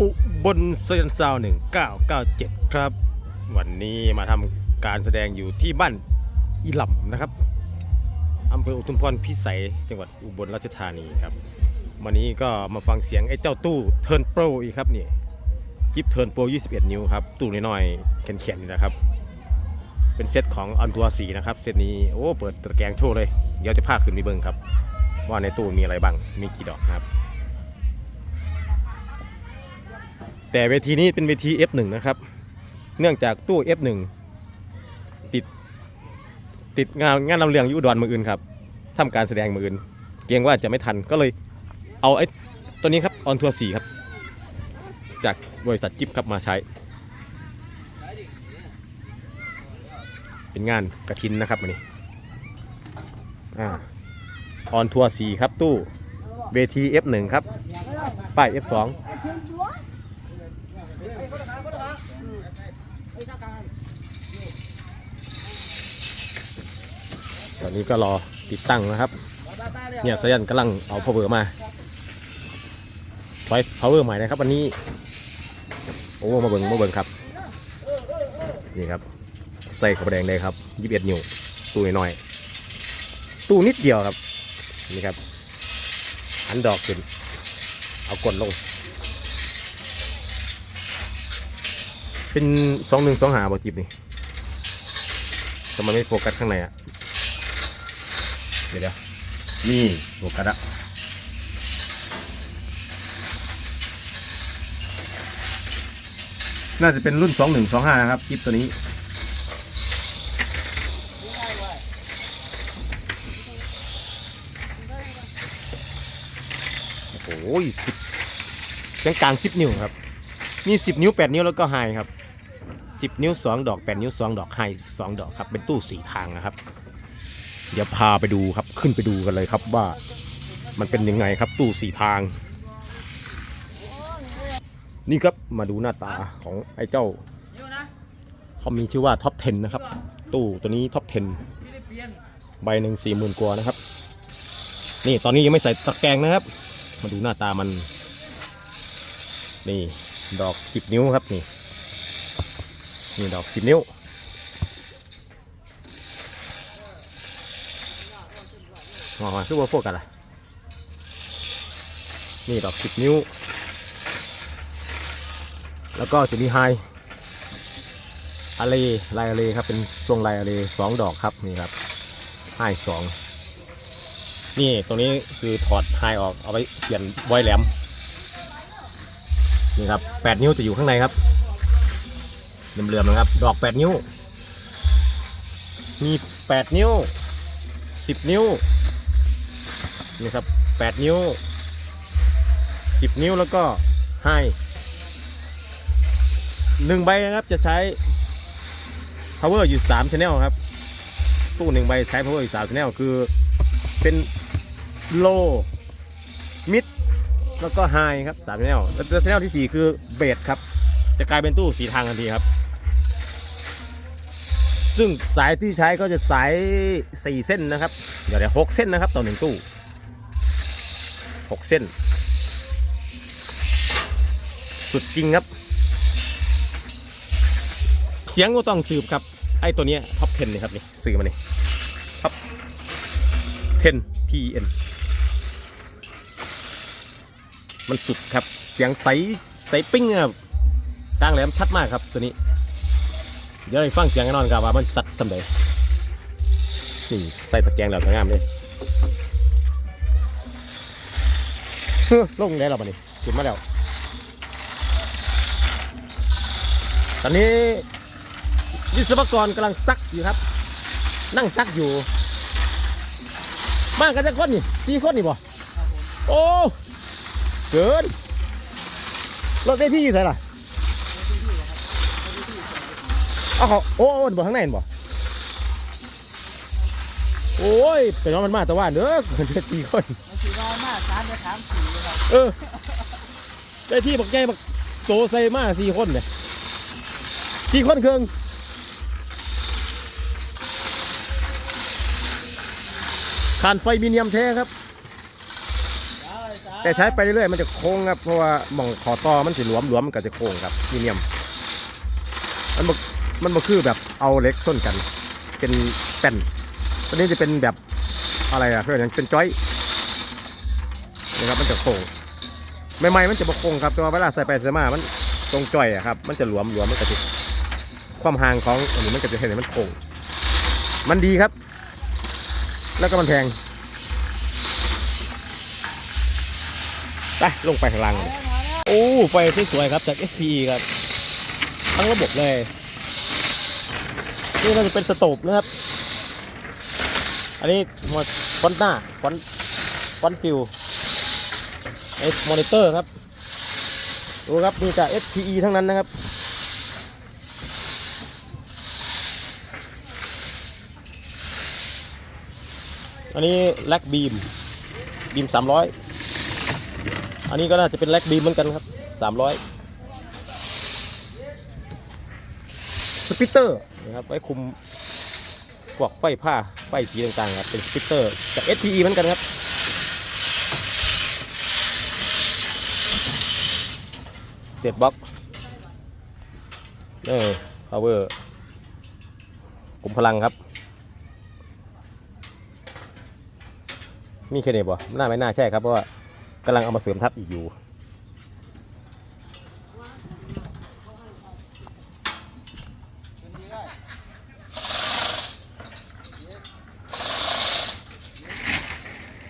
อุบลเซนซาวหนึ่งเก้าเก้าเจ็ดครับ วันนี้มาทำการแสดงอยู่ที่บ้านอีหล่ำนะครับอำเภออุทุมพรพิสัยจังหวัดอุบลราชธานีครับ วันนี้ก็มาฟังเสียงไอ้เจ้าตู้เทิร์นโปรอีกครับนี่จิปเทิร์นโปร21 นิ้วครับ ตู้น้อยๆแข็งๆนี่นะครับ เป็นเซตของอันตัวสีนะครับ เซตนี้โอ้เปิดตะแกรงโชว์เลย เดี๋ยวจะพาขึ้นไปเบิ้งครับ ว่าในตู้มีอะไรบ้างมีกี่ดอกครับ แต่เวทีนี้เป็นเวที F1 นะครับ เนื่องจากตู้ F1 ติดติดงานงานลำเลียงอยุดอนมืออื่นครับทำการแสดงมืออื่น เกรงว่าจะไม่ทันก็เลยเอาไอ้ตัวนี้ครับออนทัวร์สีครับ จากบริษัทจิ๊บครับมาใช้ เป็นงานกระทินนะครับวันนี้อออนทัวร์สีครับตู้เวที F1 ครับป้าย F2 ตอนนี้ก็รอติดตั้งนะครับ เนี่ยสยันกำลังเอา power มาไว้ power ใหม่นะครับวันนี้ โอ้มาเบิงมาเบิงครับ นี่ครับ ใส่ขับแดงได้ครับ21นิ้วตู้น้อยตู้นิดเดียวครับ นี่ครับหันดอกขึ้น เอากดลง เป็นสองหนึ่งสองหาบอจิบนี่ทำไมไม่โฟกัสข้างในอะ เดี๋ยวนี่โฟกัสอะน่าจะเป็นรุ่น2125นะครับคลิปตัวนี้โอ้โหสิบกลางกลางสิบนิ้วครับมีสิบนิ้วแปดนิ้วแล้วก็ไฮครับสิบนิ้วสองดอกแปดนิ้วสองดอกไฮสองดอกครับ เป็นตู้สี่ทางนะครับ เดี๋ยวพาไปดูครับขึ้นไปดูกันเลยครับว่ามันเป็นยังไงครับตู้สี่ทาง นี่ครับมาดูหน้าตาของไอ้เจ้าเขามีชื่อว่าท็อป 10 นะครับ ตู้ตัวนี้ท็อป 10 ใบหนึ่งสี่หมื่นกว่านะครับ นี่ตอนนี้ยังไม่ใส่ตะแกรงนะครับ มาดูหน้าตามัน นี่ดอกสิบนิ้วครับนี่นี่ดอกสิบนิ้ว มามาคือว่าพวกกันล่ะนี่ดอกสิบนิ้ว แล้วก็จะมีไฮอะเลลายอะเลครับเป็นทรงลายอะเลสองดอกครับนี่ครับไฮสองนี่ตรงนี้คือถอดไฮออกเอาไว้เปลี่ยนไวแหลมนี่ครับแปดนิ้วจะอยู่ข้างในครับเหลื่อมๆนะครับ ดอกแปดนิ้ว มีแปดนิ้วสิบนิ้ว นี่ครับแปดนิ้วสิบนิ้วแล้วก็ให้หนึ่งใบนะครับจะใช้ power อยู่สาม channel ครับ ตู้หนึ่งใบใช้ power อยู่สาม channel คือเป็น low mid แล้วก็ high ครับสาม channel แล้ว channel ที่สี่คือเบสครับ จะกลายเป็นตู้สีทางทันทีครับ ซึ่งสายที่ใช้ก็จะสายสี่เส้นนะครับ เดี๋ยวเดี๋ยวหกเส้นนะครับ ต่อหนึ่งตู้ หกเส้น สุดจริงครับ เสียงก็ต้องสืบครับ ไอ้ตัวนี้ท็อป10เลยครับนี่ซื้อมานี่ท็อป10 TN มันสุดครับ เสียงใสใสปิ้งครับกลางแหลมชัดมากครับตัวนี้ เดี๋ยวเราฟังเสียงกันนอนกับว่ามันสัดสำเร็จนี่ใส่ตะแกรงแล้วสวยงามเลย ฮ้อลงได้แล้วบัดนี้ขึ้นมาแล้ว ตอนนี้วิศวกรกำลังซักอยู่ครับ นั่งซักอยู่มากันจะคนนี่สี่คนนี่บ่โอ้เกินรถได้ที่ใส่ล่ะเอาเขาโอ้โอ้บ่ข้างในบ่โอ้ยเป็นว่ามันมาแต่ว่าเด้อคนเดียวสี่คน สีว่ามากสามจะถามสีเลยครับเออ ได้ที่บักใหญ่บักโตใส่มาสี่คนเนี่ยสี่คนเครื่องขานไฟมีเนียมแท้ครับ แต่ใช้ไปเรื่อยๆมันจะโค้งครับ เพราะว่าหม่องขอต่อมันสิหลวมหลวมมันก็จะโค้งครับพรีเมียม มันบ่มันบ่คือแบบเอาเล็กส้นกัน เป็นแป้นตัวนี้จะเป็นแบบอะไรอะเพื่อนเป็นจ้อย จะโค้งใหม่ๆมันจะบ่โค้งครับแต่ว่าเวลาใส่ไปใส่มามันตรงจ้อยอะครับ มันจะหลวมหลวมมันก็จะความห่างของอันนี้มันก็จะเห็นมันโค้งมันดีครับ แล้วก็มันแพงไปลงไปข้างล่างโอ้ไฟสวยๆครับจาก SP ครับ ทั้งระบบเลย นี่ก็จะเป็นสโตบนะครับ อันนี้มอฟอนต์หน้าฟอนฟอนฟิว ไอมอนิเตอร์ครับ ดูครับมีจาก SPE ทั้งนั้นนะครับ อันนี้แล็กบีมบีมสามร้อยอันนี้ก็น่าจะเป็นแล็กบีมเหมือนกันครับสามร้อยสปิเตอร์นะครับ ไว้คุมพวกไฟผ้าไฟสีต่างๆครับ เป็นสปิเตอร์จาก SPE เหมือนกันครับ เจ็ดบ็อกนี่ power กลุ่มพลังครับ มีแค่นี้บ่น่าไม่น่าใช่ครับ เพราะว่ากำลังเอามาเสริมทับอีกอยู่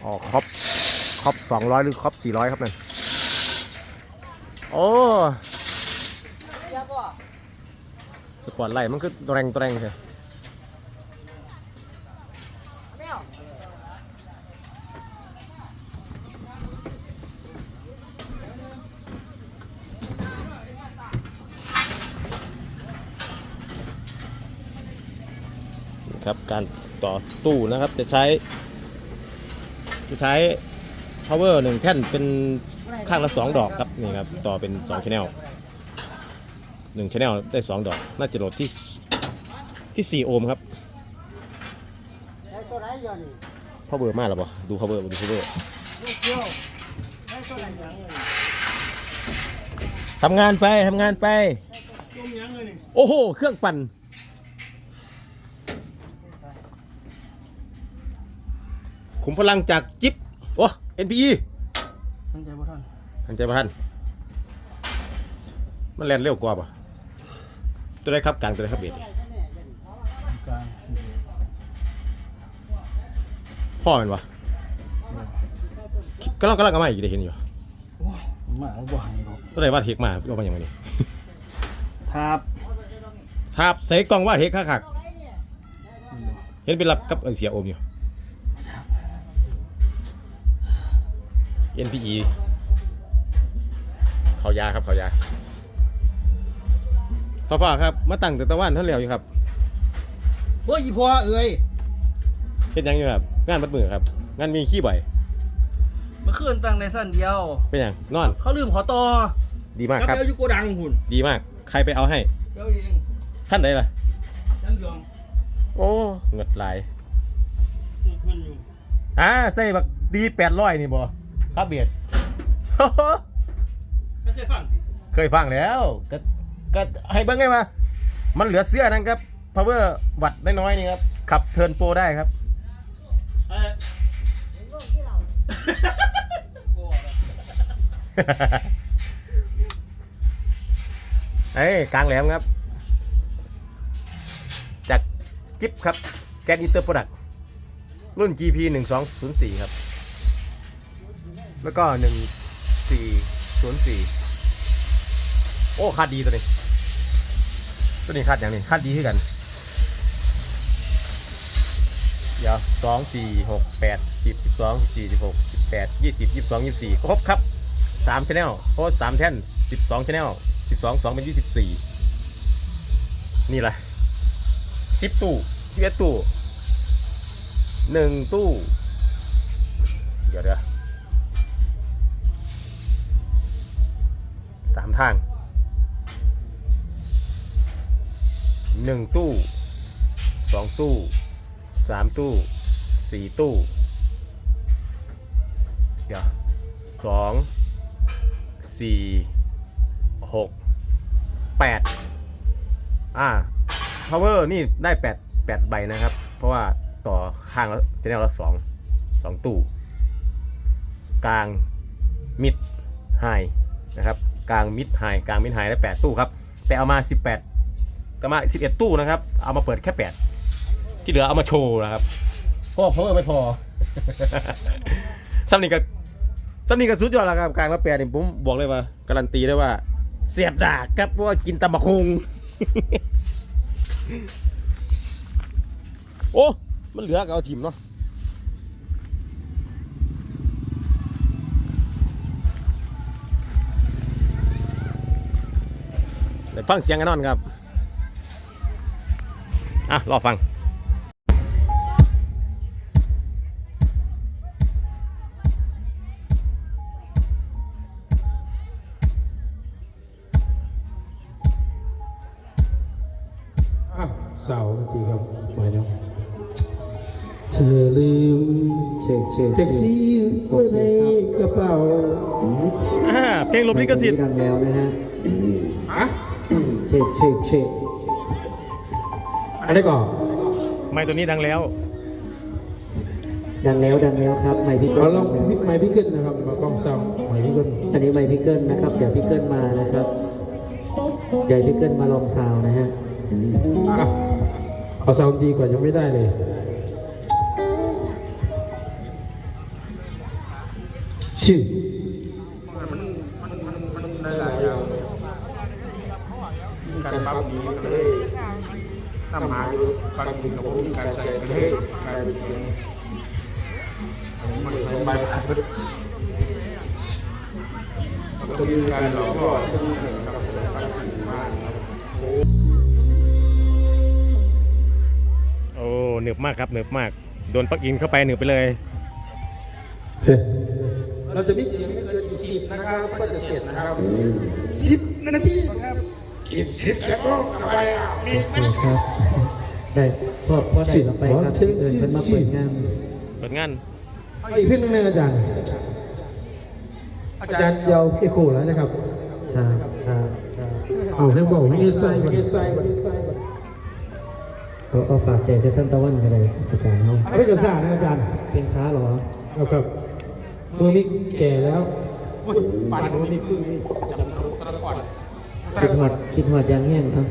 อ๋อครอบครอบสองร้อยหรือครอบสี่ร้อยครับนั่น โอ้สปอร์ตไลท์มันคือแรงแรงใช่ครับการต่อตู้นะครับจะใช้ จะใช้ power หนึ่งแท่นเป็นข้างละสองดอกครับ นี่ครับต่อเป็นสองชแนลหนึ่งชแนลได้สองดอก น่าจะโหลดที่ที่สี่โอห์มครับได้ตัวไหนอยู่นี่ power มากหรอปะดู power ดู power ลูกเดียวได้ตัวไหนยังเลยทำงานไปทำงานไปจุ่มยังเลยนี่โอ้โห เครื่องปั่นขุมพลังจากจิ๊บโอ้ NPE ทันใจบ่ทันทันใจประทัน มันแล่นเร็วกว่าปะตัวได้ครับกลางตัวได้ครับเบียดกลางพ่อมันวะก็ลังก็ลังก็มาอีกได้เห็นอยู่โอ้ยหมาบ่หายหรอกก็ได้ว่าเทคมาเอามาอย่างไรนี่ทับทาบใส่กล่องว่าเทคคักๆเห็นเป็นรับกับเอิ้นเสียโอมอยู่ NPE เขายาครับเขายา พ่อพ่อครับ มาตั้งแต่ตะวันเท่าเหลียวอยู่ครับโอ้ยอีพ่อเอ้ยเฮ็ดหยังอยู่ครับงานมัดมือครับงานมีขี้บ่อยเมื่อคืนตั้งในสั้นเดียว เป็นหยังนอนเขาลืมขอต่อดีมากกับครับเบลอยู่โกดังหุ่นดีมาก ใครไปเอาให้เบลเองท่านใดล่ะฉันยอมโอ้เงิดหลายเพื่อนอยู่อ่าใส่บักดีแปดร้อยนี่บ่ครับเบียด ไม่เคยฟังสิเคยฟังแล้วก็ ก็ให้เบิ่งไงว่ามันเหลือเสื้อนั่นครับ power วัดน้อยๆนี่ครับ ขับเทิร์นโปรได้ครับ เอ้ยโอ้เอ้ยกลางแหลมครับ จากจิ๊บครับ แกนอินเตอร์โปรดักรุ่น GP 1204 ครับ แล้วก็ 1404 โอ้คาดีตัวนี้ ตัวนี้คาดอย่างนี้คาดดีขึ้นกัน เดี๋ยวสองสี่หกแปดสิบสิบสองสี่สิบหกสิบแปดยี่สิบยี่สิบสองยี่สิบสี่ครบครับสามชแนลโค้ดสามแท่นสิบสองชแนลสิบสองสองเป็นยี่สิบสี่นี่แหละสิบตู้สิบเอ็ดตู้หนึ่งตู้ เดี๋ยวเดี๋ยวสามทาง หนึ่งตู้สองตู้สามตู้สี่ตู้เดี๋ยวสองสี่หกแปดอ่า power นี่ได้แปดแปดใบนะครับ เพราะว่าต่อข้างแล้วจะแนวละสองสองตู้ กลางมิดไฮนะครับ กลางมิดไฮกลางมิดไฮได้แปดตู้ครับ แต่เอามาสิบแปด ก็มาสิบเอ็ดตู้นะครับ เอามาเปิดแค่แปดที่เหลือเอามาโชว์นะครับเพราะว่า power ไม่พอซัมนี่ก็ซัมนี่ก็สุดยอดแล้วครับกลางละแปดนี่ผมบอกเลยว่าการันตีได้ว่า เสียบดากครับเพราะว่ากินตำบักฮงโอ้ มันเหลือก็เอาทิมเนาะเดี๋ยวฟังเสียงกันนอนครับ อะรอฟังอ้าวเสาร์ทีครับมาแล้วเธอลืมเช็คเช็คแท็กซี่ไว้ในกระเป๋าอ่าเพลงหลบลิขสิทธิ์ดังแล้วนะฮะอะเช็คเช็คเช็คอั นนี้ก่อนไม่ตัวนี้ดังแล้ว ดังแล้วดังแล้วครับไมค์พี่เกิเราลลองฟิตไมค์พี่เกิลนะครับมาบ้องเสาไมค์พี่เกิลอันนี้ไมค์พี่เกิลนะครับ เดี๋ยวพี่เกิลมานะครับ เดี๋ยวพี่เกิลมาลองซาวน์นะฮะอะเอาเสาร์ดีกว่ายังไม่ได้เลยชื่อการปั๊บนี้ ก็เลยนำหาอยู่การดึงกับผมการใส่กระเทยการเป็นเสียงมันไปอัดก็มีการหลอกล่อซึ่งหนึ่งกับสายพันธุ์มากโอ้หนึบมากครับหนึบมาก โดนปลักอินเข้าไปหนึบไปเลยเราจะมิกเสียงไม่เกินอีกสิบนะครับก็จะเสร็จนะครับสิบนาทีนะครับ อีกสิบชั่วโมงเข้าไปแล้วมีครับ ได้พ่อพ่อได้เราไปครับพี่เอิญเพิ่นมาเปิดงานเปิดงานเอาอีกเพียงหนึงนะอาจารย์ อาจารย์ยาวเอโคแล้วนะครับครับครับเอาให้บอกให้ใส่ให้ใส่เอาเอาฝากใจเซทันตะวันกันเลยอาจารย์เขาเอาไม่กระซ่านะอาจารย์ เพลงช้าเหรอเอาครับมือมิกแก่แล้วปั่นมือมิกมือมิกจำตัวตะก่อน คิดหอดคิดหอดยางแห้งเอะ